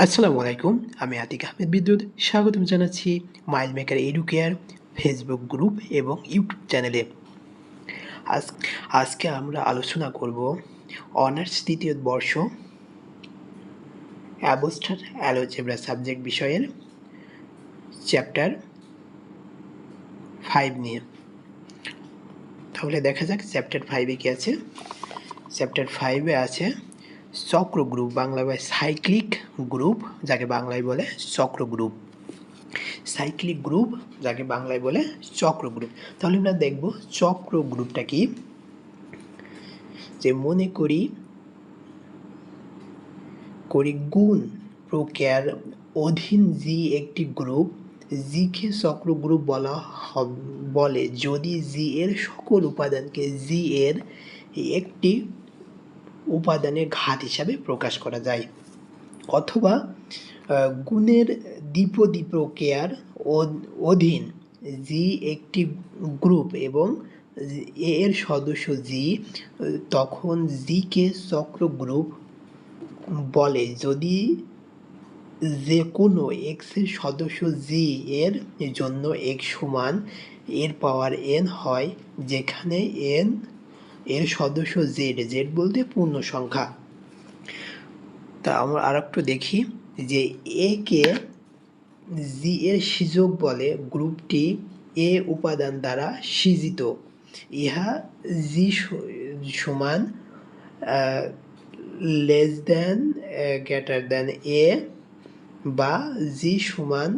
আসসালামু আলাইকুম, আমি আতিক আহমেদ বিদ্যুৎ। স্বাগতম জানাচ্ছি mile maker educare facebook group এবং ইউটিউব চ্যানেলে। আজ, আজকে আমরা আলোচনা করব অনার্স তৃতীয় বর্ষ অ্যাবোস্টার অ্যালোজেব্রা সাবজেক্ট বিষয়ের চ্যাপ্টার ফাইভ নিয়ে। তাহলে দেখা যাক চ্যাপ্টার ফাইভে কী আছে। চ্যাপ্টার ফাইভে আছে চক্র গ্রুপ বাংলা বা সাইক্লিক গ্রুপ যাকে বাংলায় বলে চক্র গ্রুপ সাইক্লিক গ্রুপ যাকে বাংলায় বলে চক্র গ্রুপ তাহলে আমরা দেখব চক্র গ্রুপটা কি? যে মনে করি করি গুণ প্রক্রিয়ার অধীন জি একটি গ্রুপ জিকে চক্র গ্রুপ বলা বলে। যদি জি এর সকল উপাদানকে জি এর একটি উপাদানের ঘাত হিসাবে প্রকাশ করা যায়। অথবা গুণের দ্বিপদী প্রক্রিয়ার অধীন জি একটি গ্রুপ এবং এর সদস্য জি তখন জিকে চক্র গ্রুপ বলে। যদি যে কোনো এক্সের সদস্য জি এর জন্য এক্স সমান, এর পাওয়ার এন হয়, যেখানে এন এর সদস্য জেড জেড বলতে পূর্ণ সংখ্যা। তা আমরা আর একটু দেখি যে এ কে জি এর সিযোগ বলে গ্রুপটি এ উপাদান দ্বারা সিজিত। ইহা জি সমান লেস দেন গ্রেটার দেন এ বা জি সমান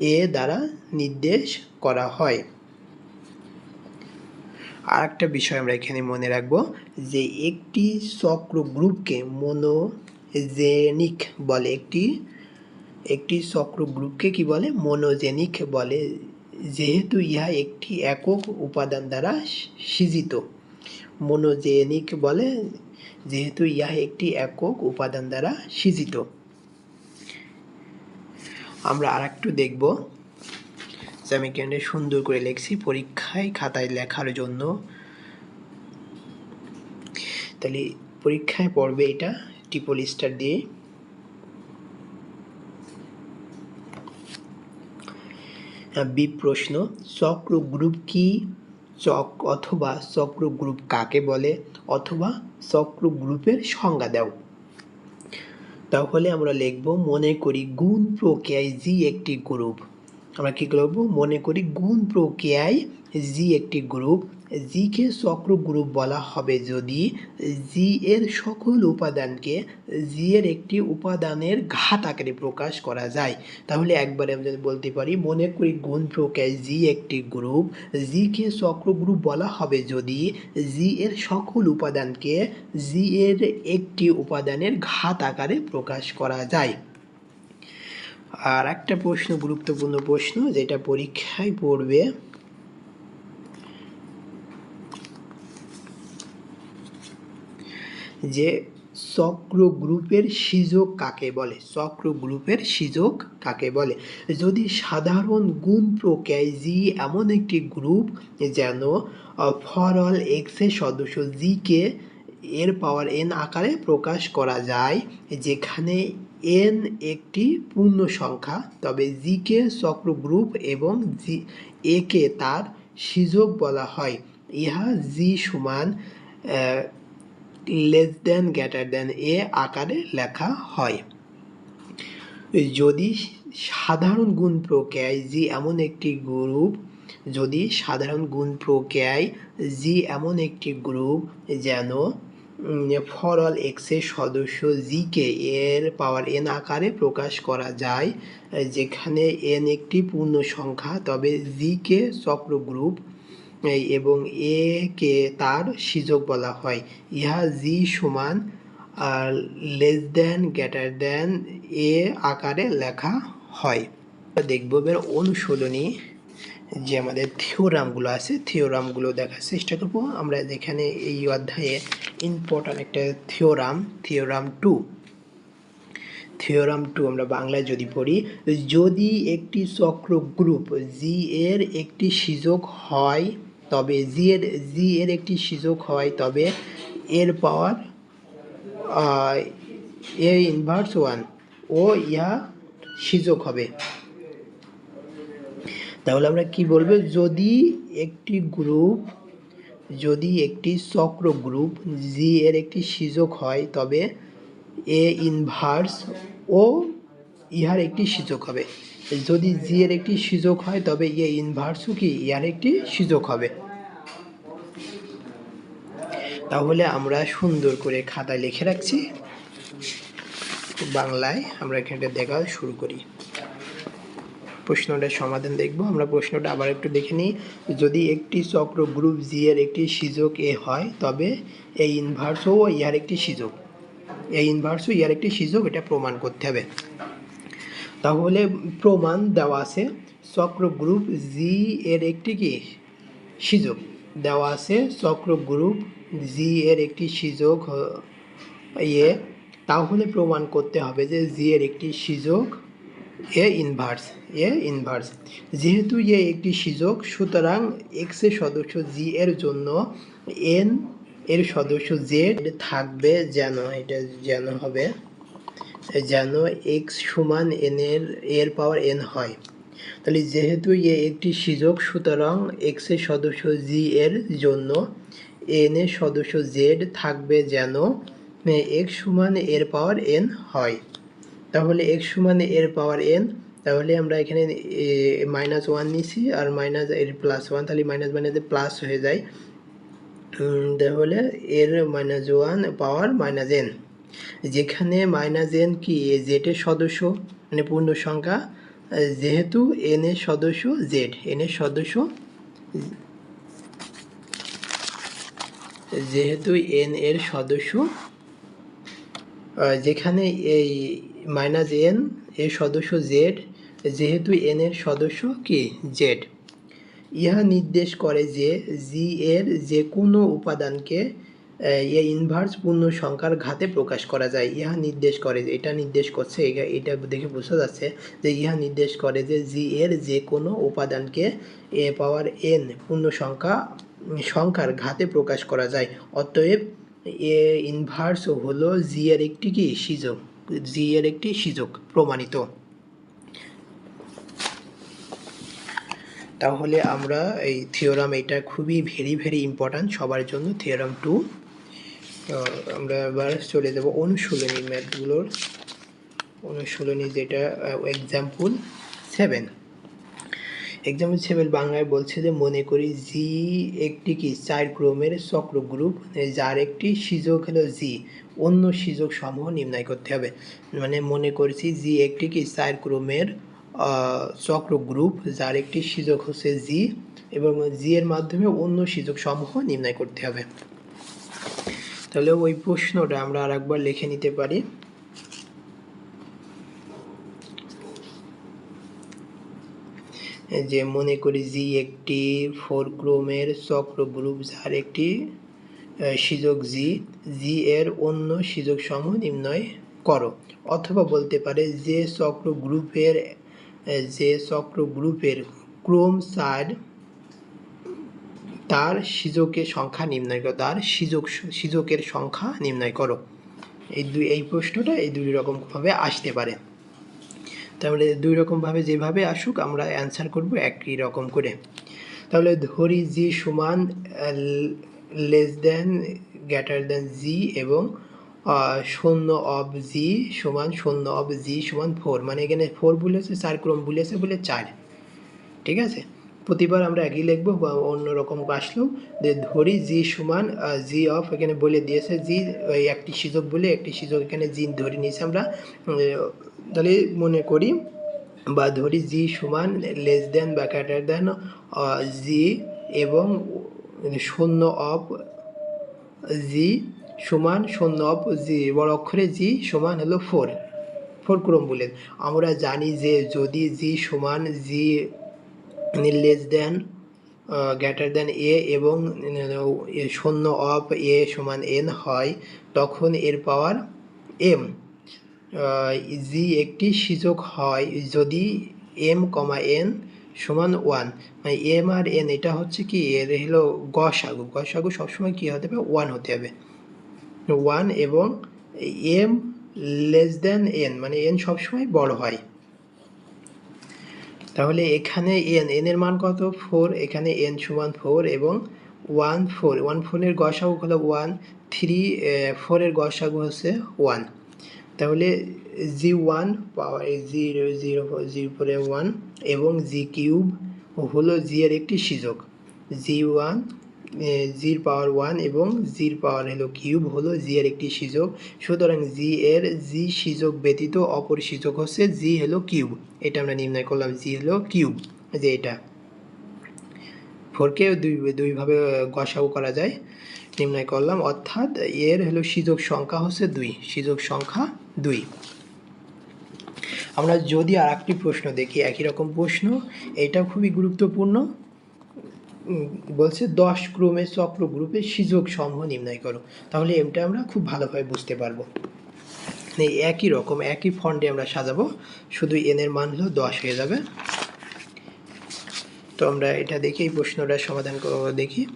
এ দ্বারা নির্দেশ করা হয়। আর একটা বিষয় আমরা এখানে মনে রাখব যে একটি চক্র গ্রুপকে মনোজেনিক বলে, একটি একটি চক্র গ্রুপকে কি বলে? মনোজেনিক বলে, যেহেতু ইহা একটি একক উপাদান দ্বারা সৃজিত। মনোজেনিক বলে, যেহেতু ইহা একটি একক উপাদান দ্বারা সৃজিত। আমরা আর একটু দেখব আমি এখানে সুন্দর করে লিখছি, পরীক্ষায় খাতায় লেখার জন্য। তাহলে পরীক্ষায় পড়বে এটা টিপল স্টার দিয়ে। বি প্রশ্ন চক্র গ্রুপ কি? চক অথবা চক্র গ্রুপ কাকে বলে? অথবা চক্র গ্রুপের সংজ্ঞা দাও। তাহলে আমরা লিখব, মনে করি গুণ প্রক্রিয়ায় জি একটি গ্রুপ। আমরা কী করব? মনে করি গুণ প্রক্রিয়ায় জি একটি গ্রুপ জিকে চক্র গ্রুপ বলা হবে। যদি জি এর সকল উপাদানকে জি এর একটি উপাদানের ঘাত আকারে প্রকাশ করা যায়, তাহলে একবারে আমি যদি বলতে পারি, মনে করি গুণ প্রক্রিয়ায় জি একটি গ্রুপ জিকে চক্র গ্রুপ বলা হবে। যদি জি এর সকল উপাদানকে জি এর একটি উপাদানের ঘাত আকারে প্রকাশ করা যায়। আর একটা প্রশ্ন, গুরুত্বপূর্ণ প্রশ্ন, যেটা পরীক্ষায় পড়বে। যে চক্র গ্রুপের সিযোগ কাকে বলে? চক্র গ্রুপের সিযোগ কাকে বলে? যদি সাধারণ গুণ প্রক্রিয়ায় জি এমন একটি গ্রুপ যেন ফর অল এক্সের সদস্য জিকে এর পাওয়ার এন আকারে প্রকাশ করা যায়, যেখানে এন একটি পূর্ণ সংখ্যা, তবে জিকে চক্র গ্রুপ এবং জি, একে তার সিযোগ বলা হয়। ইহা জি সমান লেস দেন গ্রেটার দেন এ আকারে লেখা হয়। যদি সাধারণ গুণ প্রক্রিয়ায় জি এমন একটি গ্রুপ, যদি সাধারণ গুণ প্রক্রিয়ায় জি এমন একটি গ্রুপ যেন ফর অল এক্সের সদস্য জিকে এর পাওয়ার এন আকারে প্রকাশ করা যায়, যেখানে এন একটি পূর্ণ সংখ্যা, তবে জিকে চক্র গ্রুপ এবং এ কে তার সিযোগ বলা হয়। ইহা জি সমান লেস দেন গ্রেটার দেন এ আকারে লেখা হয়। দেখব এবার অনুশীলনী যে আমাদের থিওরামগুলো আছে থিওরামগুলো দেখার চেষ্টা করব। আমরা যেখানে এই অধ্যায়ে ইম্পর্ট্যান্ট একটা theorem theorem two theorem two আমরা বাংলায় যদি পড়ি, যদি একটি চক্র গ্রুপ জি এর একটি সিযোগ হয়, তবে জি এর জি এর একটি সিযোগ হয়, তবে এর পাওয়ার এ ইনভার্স ওয়ান ও ইহা সীজক হবে। তাহলে আমরা কি বলব? যদি একটি গ্রুপ যদি একটি চক্র গ্রুপ জি এর একটি সীজক হয়, তবে এ ইনভার্স ও ইহার একটি সীজক হবে। যদি জি এর একটি সীজক হয়, তবে এ ইনভার্সও কি? ইহার একটি সীজক হবে। তাহলে আমরা সুন্দর করে খাতায় লিখে রাখছি। বাংলায় আমরা এখানটা দেখা শুরু করি। প্রশ্নটার সমাধান দেখব। আমরা প্রশ্নটা আবার একটু দেখে নিই। যদি একটি চক্র গ্রুপ জি এর একটি সীজক এ হয়, তবে এই ইনভার্সও ইহার একটি সীজক এই ইনভার্সও ইহার একটি সীজক এটা প্রমাণ করতে হবে। তাহলে প্রমাণ দেওয়া আছে, চক্র গ্রুপ জি এর একটি কি? সীজক দেওয়া আছে, চক্র গ্রুপ জি এর একটি সীজক ইয়ে তাহলে প্রমাণ করতে হবে যে জি এর একটি সীজক এ ইনভার্স এ ইনভার্স যেহেতু এ একটি সীজক সুতরাং এক্সের সদস্য জি এর জন্য এন এর সদস্য জেড থাকবে যেন, এটা যেন হবে, যেন এক্স সমান এন এর এর পাওয়ার এন হয়। তাহলে যেহেতু এ একটি সীজক সুতরাং এক্সের সদস্য জি এর জন্য এন এর সদস্য জেড থাকবে যেন এক্স সমান এর পাওয়ার এন হয়। তাহলে এক্স সমান এর পাওয়ার এন তাহলে আমরা এখানে মাইনাস ওয়ান নিছি আর মাইনাস এর প্লাস ওয়ান তাহলে মাইনাস মাইনাসে প্লাস হয়ে যায়। তাহলে এর minus one power minus N যেখানে মাইনাস এন কি? জেড এর সদস্য মানে পূর্ণ সংখ্যা। যেহেতু এন এর সদস্য জেড এন এর সদস্য যেহেতু এন এর সদস্য যেখানে এই মাইনাস এন এর সদস্য জেড যেহেতু এন এর সদস্য কি? জেড ইহা নির্দেশ করে যে জি এর যে কোনো উপাদানকে এ ইনভার্স পূর্ণ সংখ্যার ঘাতে প্রকাশ করা যায়। ইহা নির্দেশ করে যে, এটা নির্দেশ করছে, এটা দেখে বোঝা যাচ্ছে যে ইহা নির্দেশ করে যে জি এর যে কোনো উপাদানকে, এ পাওয়ার এন পূর্ণ সংখ্যা সংখ্যার ঘাতে প্রকাশ করা যায়। অতএব এ ইনভার্স হলো জি এর একটি কি? সীজক। জি এর একটি সীজক প্রমাণিত। তাহলে আমরা এই থিওরাম এটা খুবই ভেরি ভেরি ইম্পর্ট্যান্ট সবার জন্য। থিওরাম টু আমরা এবার চলে যাব অনুশীলনী ম্যাথগুলোর অনুশীলনী যেটা এক্সাম্পল সেভেন এক্সাম্পল সেভেন বাংলায় বলছে যে, মনে করি জি একটি কি? চার ক্রমের চক্র গ্রুপ যার একটি সীজক হলো জি অন্য সীজক সমূহ নির্ণয় করতে হবে। মানে মনে করছি জি একটি কি? চার ক্রমের চক্র গ্রুপ যার একটি সীজক হচ্ছে জি এবং জি এর মাধ্যমে অন্য সীজক সমূহ নির্ণয় করতে হবে। তাহলে ওই প্রশ্নটা আমরা আরেকবার লিখে নিতে পারি। যে মনে করি জি একটি ফোর ক্রোমের চক্র গ্রুপ যার একটি সীজক জি জি এর অন্য সীজক সমূহ নির্ণয় করো। অথবা বলতে পারে যে চক্র গ্রুপের যে চক্র গ্রুপের ক্রোম চার তার সীজকের সংখ্যা নির্ণয় করো, তার সীজক, সীজকের সংখ্যা নির্ণয় করো। এই দুই, এই প্রশ্নটা এই দুই রকম ভাবে আসতে পারে। তাহলে দুই রকমভাবে যেভাবে আসুক আমরা অ্যান্সার করব একই রকম করে। তাহলে ধরি জি সমান লেস দেন গ্যাটার দেন জি এবং শূন্য অফ জি সমান শূন্য অফ জি সমান ফোর মানে এখানে ফোর বলেছে চার ক্রম বলেছে বলে চার। ঠিক আছে? প্রতিবার আমরা একই লিখব বা অন্য রকম আসলেও যে ধরি জি সমান জি অফ এখানে বলে দিয়েছে, জি, ওই একটি সীজক বলে একটি সীজক এখানে জি ধরে নিয়েছি আমরা। তাহলে মনে করি, বা ধরি জি সমান লেস দেন বা গ্রেটার দেন জি এবং শূন্য অফ জি সমান, শূন্য অফ জি, বড় অক্ষরে জি সমান হলো ফোর ফোর ক্রম বলে। আমরা জানি যে যদি জি সমান জি লেস দেন গ্রেটার দেন এ এবং শূন্য অফ এ সমান এন হয়, তখন এর পাওয়ার এম জি একটি সীজক হয়, যদি এম কমা এন সমান ওয়ান মানে এম আর এন এটা হচ্ছে কি, এর হলো গসাগু। গসাগু সবসময় কী হতে হবে? ওয়ান হতে হবে। ওয়ান এবং এম লেস দেন এন মানে এন সবসময় বড় হয়। তাহলে এখানে এন এন এর মান কত? ফোর এখানে এন সমান ফোর এবং ওয়ান ফোর ওয়ান ফোরের গসাগু হলো ওয়ান থ্রি ফোরের গসাগু হচ্ছে ওয়ান তাহলে G one power zero zero zero ফোরে ওয়ান এবং জি কিউব হলো জি এর একটি সুযোগ জি ওয়ান জির পাওয়ার ওয়ান এবং জির পাওয়ার হলো কিউব হলো জি এর একটি সূচক সুতরাং জি এর জি সূচক ব্যতীত অপর সূচক হচ্ছে জি হলো কিউব এটা আমরা নির্ণয় করলাম জি হলো কিউব যে এটা। ফোরকে দুই, দুইভাবে গসাগু করা যায়। নির্ণয় করলাম, অর্থাৎ এর হলো সূচক সংখ্যা হচ্ছে দুই সূচক সংখ্যা দুই। আমরা যদি আর একটি প্রশ্ন দেখি, একই রকম প্রশ্ন, এটা খুবই গুরুত্বপূর্ণ। বলছে দশ ক্রমের চক্র গ্রুপের সূচক সমূহ নির্ণয় করো। তাহলে এটা আমরা খুব ভালোভাবে বুঝতে পারব। একই রকম, একই ফন্টে আমরা সাজাবো, শুধু এন এর মান হলো দশ হয়ে যাবে। তো আমরা এটা দেখি এই প্রশ্নটার সমাধান দেখি।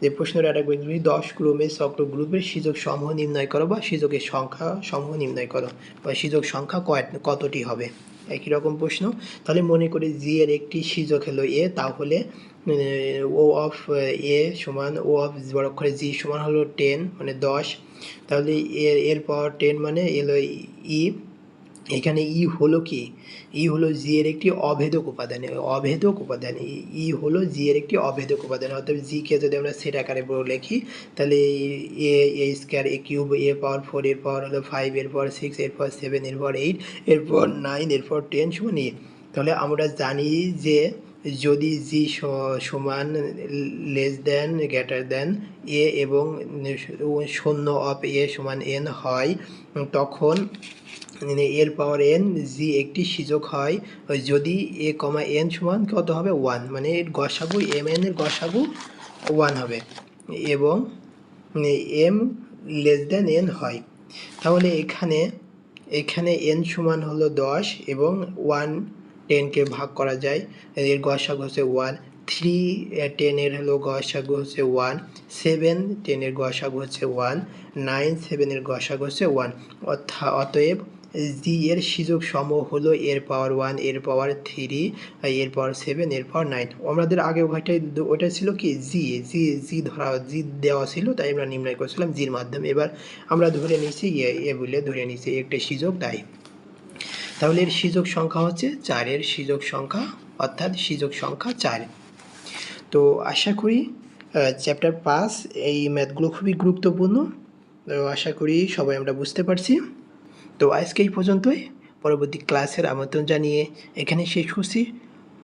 যে প্রশ্নটা একটা বলছি দশ ক্রমে চক্র গ্রুপের সূচক সমূহ নির্ণয় করো বা সূচকের সংখ্যা সমূহ নির্ণয় করো, বা সূচক সংখ্যা কয়- কতটি হবে? একই রকম প্রশ্ন। তাহলে মনে করি জি এর একটি সিজক হলো এ তাহলে ও অফ এ সমান ও অফ বড় অক্ষরে জি সমান হলো টেন মানে দশ। তাহলে এর এর পাওয়ার টেন মানে এলো ই এখানে ই হলো কি? ই হলো জি এর একটি অভেদক উপাদান। অভেদক উপাদান ই- হলো জি এর একটি অভেদক উপাদান। অর্থাৎ জি কে যদি আমরা সেট আকারে লিখি, তাহলে A A square A cube A power four এর পাওয়ার হলো ফাইভ এর পাওয়ার সিক্স এর পাওয়ার সেভেন এর পাওয়ার এইট এর পাওয়ার নাইন এর পাওয়ার টেন সমান এ তাহলে আমরা জানি যে যদি জি সমান লেস দেন গ্রেটার দেন এ এবং শূন্য অফ এ সমান এন হয়, তখন এর পাওয়ার এন জি একটি সূচক হয়। যদি এ কমা এন সমান কত হবে? ওয়ান মানে এর গসাগু এম এন এর গসাগু ওয়ান হবে এবং এম লেস দেন এন হয়। তাহলে এখানে এখানে এন সমান হলো দশ এবং ওয়ান টেনকে ভাগ করা যায় এর গসাগু হচ্ছে ওয়ান থ্রি টেনের হলো গসাগু হচ্ছে ওয়ান সেভেন টেনের গসাগু হচ্ছে ওয়ান নাইন সেভেনের গসাগু হচ্ছে ওয়ান অর্থাৎ অতএব জি এর সূচক সম হলো এর পাওয়ার ওয়ানের পাওয়ার থ্রি এর পাওয়ার সেভেন এর পাওয়ার নাইন আমাদের আগে ওইটাই ওইটা ছিল কি জি জি জি ধরা জি দেওয়া ছিল, তাই আমরা নির্ণয় করেছিলাম জির মাধ্যমে। এবার আমরা ধরে নিয়েছি, এ বলে ধরে নিয়েছি, একটা সূচক তাই তাহলে এর সুযোগ সংখ্যা হচ্ছে চারের সুযোগ সংখ্যা, অর্থাৎ সুযোগ সংখ্যা চার। তো আশা করি চ্যাপ্টার পাঁচ এই ম্যাথগুলো খুবই গুরুত্বপূর্ণ। তো আশা করি সবাই আমরা বুঝতে পারছি। তো আজকে এই পর্যন্তই। পরবর্তী ক্লাসের আমন্ত্রণ জানিয়ে এখানে শেষ করছি।